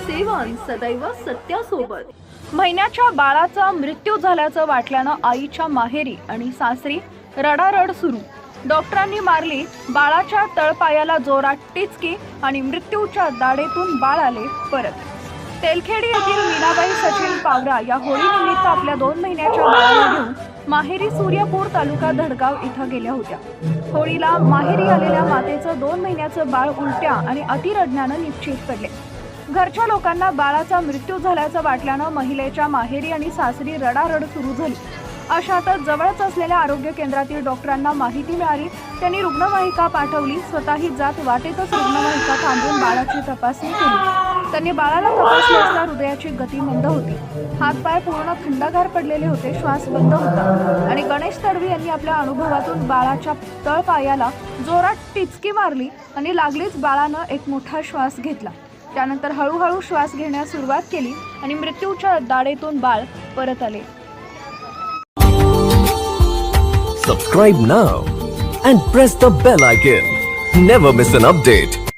सेवन सदैव सत्यासोबत. महिन्याच्या बाळाचा मृत्यू झाल्याचं वाटल्यानं आईच्या माहेरी आणि सासरी रडारड सुरू. डॉक्टरांनी मारली बाळाच्या तळपायाला जोरात टिचकी आणि मृत्यूच्या दाढेतून बाळ आले परत. तेलखेडी येथील मीनाबाई सचिन पावरा या होळीनिमित्त आपल्या दोन महिन्याच्या बाळाला घेऊन माहेरी सूर्यपूर तालुका धडगाव इथं गेल्या होत्या. होळीला माहेरी आलेल्या मातेचं दोन महिन्याचं बाळ उलट्या आणि अतिरडण्यानं निश्चित पडले. घरच्या लोकांना बाळाचा मृत्यू झाल्याचं वाटल्यानं महिलेच्या माहेरी आणि सासरी रडारड सुरू झाली. अशातच जवळच असलेल्या आरोग्य केंद्रातील डॉक्टरांना माहिती मिळाली. त्यांनी रुग्णवाहिका पाठवली. स्वतःही जात वाटेतच रुग्णवाहिका थांबवून बाळाची तपासणी केली. त्यांनी बाळाला तपासले असता हृदयाची गती मंद होती. हातपाय पूर्ण थंडगार पडलेले होते. श्वास बंद होता. आणि गणेश तडवी यांनी आपल्या अनुभवातून बाळाच्या तळपायाला जोरात टिचकी मारली आणि लागलीच बाळानं एक मोठा श्वास घेतला. त्यानंतर हळूहळू श्वास घेण्यास सुरुवात केली आणि मृत्यूच्या दाडेतून बाळ परत आले. Subscribe now and press the bell icon never miss an update